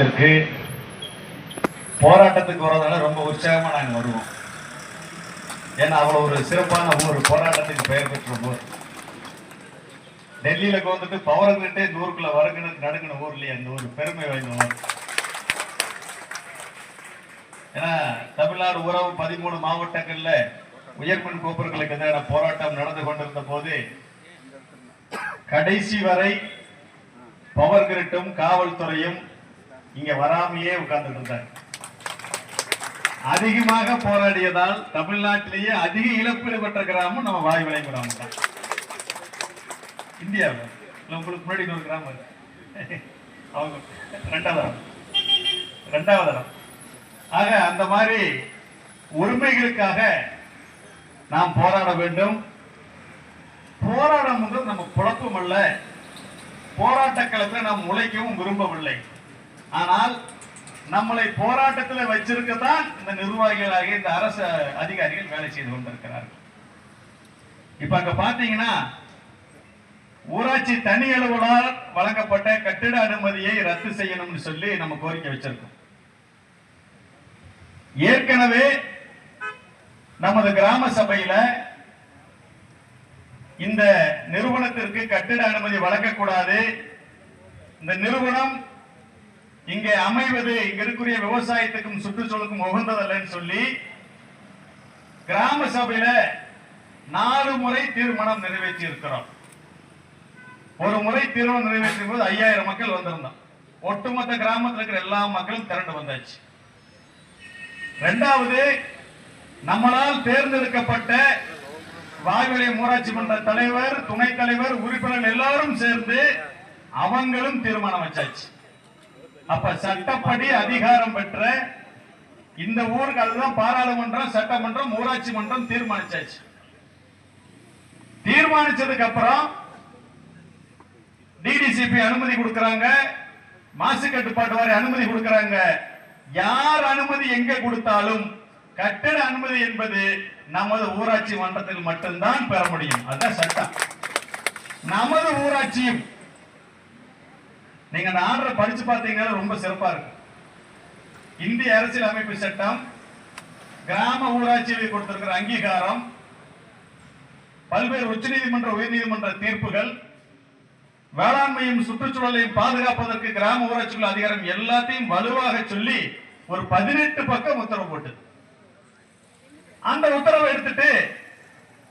இருக்கு. போராட்டத்துக்கு வரதால ரொம்ப உற்சாகமா நாங்க வருவோம். ஏன்னா அவ்வளவு ஒரு சிறப்பான ஊர் போராட்டத்துக்கு பெயர் பெற்ற ஊர். டெல்லியில வந்துட்டு பவரங்கிட்டே நூறுக்குள்ள வரகுன நடுங்கின இல்லையா அந்த ஒரு பெருமை வாய்ந்த ஊர். ஏன்னா தமிழ்நாடு உறவு பதிமூணு மாவட்டங்கள்ல உயர்மின் கோபுரங்களுக்கு எதிரான போராட்டம் நடந்து கொண்டிருந்த போது கடைசி வரை பவர் கிரிட்டும் காவல்துறையும் இங்க வராமையே உட்கார்ந்துட்டு இருந்தார் அதிகமாக போராடியதால் தமிழ்நாட்டிலேயே அதிக இழப்பீடு பெற்ற கிராமம் நம்ம வாய்விளை கிராமம் தான். இந்தியாவில். உங்களுக்கு முன்னாடி இன்னொரு கிராமம் இருக்கு. அவங்க ரெண்டாவது ரெண்டாவது ஆக அந்த மாதிரி உரிமைகளுக்காக நாம் போராட வேண்டும். போராடம் வந்து நம்ம குழப்பம் அல்ல. போராட்ட களத்தில் நாம் உழைக்கவும் விரும்பவில்லை. ஆனால் நம்மளை போராட்டத்தில் வச்சிருக்கத்தான் இந்த நிர்வாகிகளாக இந்த அரசு அதிகாரிகள் வேலை செய்து கொண்டிருக்கிறார்கள். இப்ப அங்க பாத்தீங்கன்னா ஊராட்சி தனி அலுவலர் வழங்கப்பட்ட கட்டிட அனுமதியை ரத்து செய்யணும்னு சொல்லி நம்ம கோரிக்கை வச்சிருக்கோம். ஏற்கனவே நமது கிராம சபையில இந்த நிறுவனத்திற்கு கட்டிட அனுமதி வழங்கக்கூடாது. இந்த நிறுவனம் இங்கே அமைவது இங்க இருக்கக்கூடிய விவசாயத்துக்கும் சுற்றுச்சூழலுக்கும் உகந்ததல்லன்னு சொல்லி கிராம சபையில நாலு முறை தீர்மானம் நிறைவேற்றி இருக்கிறோம் ஒரு முறை தீர்மானம் நிறைவேற்றும் போது ஐயாயிரம் மக்கள் வந்திருந்தோம். ஒட்டுமொத்த கிராமத்தில் இருக்கிற எல்லா மக்களும் திரண்டு வந்தாச்சு. ரெண்டாவது நம்மளால் தேர்ந்தெடுக்கப்பட்ட வாய்வரை ஊராட்சி மன்ற தலைவர் துணைத் தலைவர் உறுப்பினர் எல்லாரும் சேர்ந்து அவங்களும் தீர்மானம் வச்சாச்சு. அப்ப சட்டப்படி அதிகாரம் பெற்ற இந்த ஊருக்கு அதுதான் பாராளுமன்றம் சட்டமன்றம் ஊராட்சி மன்றம் தீர்மானிச்சாச்சு. தீர்மானிச்சதுக்கு அப்புறம் டிடிசிபி அனுமதி கொடுக்கறாங்க. மாசு கட்டுப்பாட்டு வாரிய அனுமதி கொடுக்கறாங்க. யார் அனுமதி எங்க கொடுத்தாலும் கட்டட அனுமதி என்பது நமது ஊராட்சி மன்றத்தில் மட்டும்தான் பெற முடியும். அதுதான் சட்டம். நமது ஊராட்சியும் நீங்க அந்த ஆர்டரை படிச்சு பார்த்தீங்கன்னா ரொம்ப சிறப்பா இருக்கு. இந்திய அரசியல் அமைப்பு சட்டம் கிராம ஊராட்சியில் கொடுத்திருக்கிற அங்கீகாரம் பல்வேறு உச்சநீதிமன்ற உயர்நீதிமன்ற தீர்ப்புகள் வேளாண்மையும் சுற்றுச்சூழலையும் பாதுகாப்பதற்கு கிராம ஊராட்சிகள் அதிகாரம் எல்லாத்தையும் வலுவாக சொல்லி ஒரு பதினெட்டு பக்கம் உத்தரவு போட்டது. அந்த உத்தரவை எடுத்துட்டு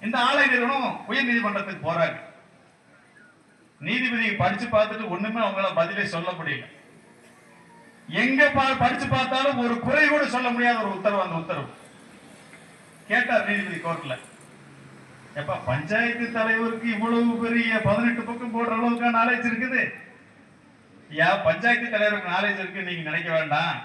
இந்த ஆலை நிறுவனம் உயர் நீதிமன்றத்துக்கு போறாங்க. நீதிபதி படிச்சு பார்த்துட்டு ஒண்ணுமே அவங்களால பதிலை சொல்ல முடியல. எங்க பா- படிச்சு பார்த்தாலும் ஒரு குறை கூட சொல்ல முடியாத ஒரு உத்தரவு அந்த உத்தரவு. கேட்டார் நீதிபதி கோர்ட்ல. எப்ப பஞ்சாயத்து தலைவருக்கு இவ்வளவு பெரிய பதினெட்டு பக்கம் போடுற அளவுக்கு நாலேஜ் இருக்குது? யா பஞ்சாயத்து தலைவருக்கு நாலேஜ் இருக்கு நீங்க நினைக்க வேண்டாம்.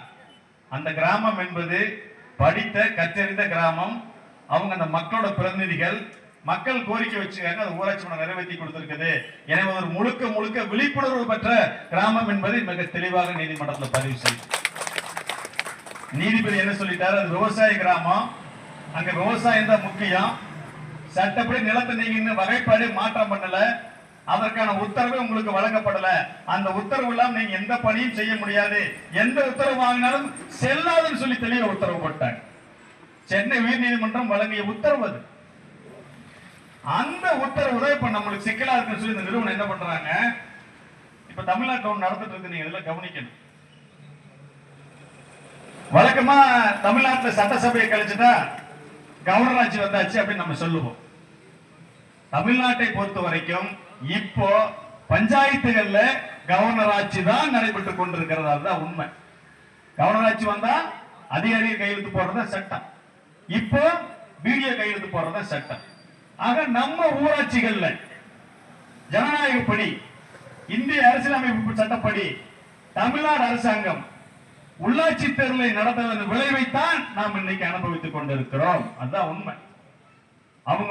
அந்த கிராமம் என்பது படித்த கற்றறிந்த கிராமம். அவங்க அந்த மக்களோட பிரதிநிதிகள் மக்கள் கோரிக்கை வச்சுக்காங்க அது ஊராட்சி மன்றம் நிறைவேற்றி கொடுத்திருக்குது. எனவே ஒரு முழுக்க முழுக்க விழிப்புணர்வு பெற்ற கிராமம் என்பதை மிக தெளிவாக நீதிமன்றத்தில் பதிவு செய்யும் நீதிபதி என்ன சொல்லிட்டாரு? அது விவசாய கிராமம். அங்க விவசாயம் தான் முக்கியம். சட்டப்படி நிலத்தை நீங்க இன்னும் வகைப்பாடு மாற்றம் பண்ணல. அதற்கான உத்தரவு உங்களுக்கு வழங்கப்படல. அந்த உத்தரவு எல்லாம் நீங்க எந்த பணியும் செய்ய முடியாது. எந்த உத்தரவு வாங்கினாலும் செல்லாதுன்னு சொல்லி தெளிவ உத்தரவு போட்டாங்க. சென்னை உயர்நீதிமன்றம் வழங்கிய உத்தரவு அது. அந்த உத்தரவு தான் இப்ப நம்மளுக்கு சிக்கலா இருக்குன்னு சொல்லி இந்த நிறுவனம் என்ன பண்றாங்க? இப்ப தமிழ்நாட்டில் ஒண்ணு நடந்துட்டு இருக்கு நீங்க இதெல்லாம் கவனிக்கணும். வழக்கமா தமிழ்நாட்டுல சட்டசபையை கழிச்சுட்டா கவர்னர் ஆட்சி வந்தாச்சு அப்படின்னு நம்ம சொல்லுவோம். தமிழ்நாட்டை பொறுத்த வரைக்கும் இப்போ பஞ்சாயத்துகள்ல கவர்னர் ஆட்சி தான் நடைபெற்றுக் கொண்டிருக்கிறது அதுதான் உண்மை. கவர்னர் ஆட்சி வந்தா அதிகாரிகள் கையெழுத்து போடுறதா சட்டம். இப்போ பிடிஓ கையெழுத்து போடுறதா சட்டம். ஆக நம்ம ஊராட்சிகள்ல ஜனநாயகப்படி இந்திய அரசியலமைப்பு சட்டப்படி தமிழ்நாடு அரசாங்கம் உள்ளாட்சி தேர்தலை நடத்துவதன் விளைவைத்தான் நாம் இன்னைக்கு அனுபவித்துக் கொண்டிருக்கிறோம். அதுதான் உண்மை. அவங்க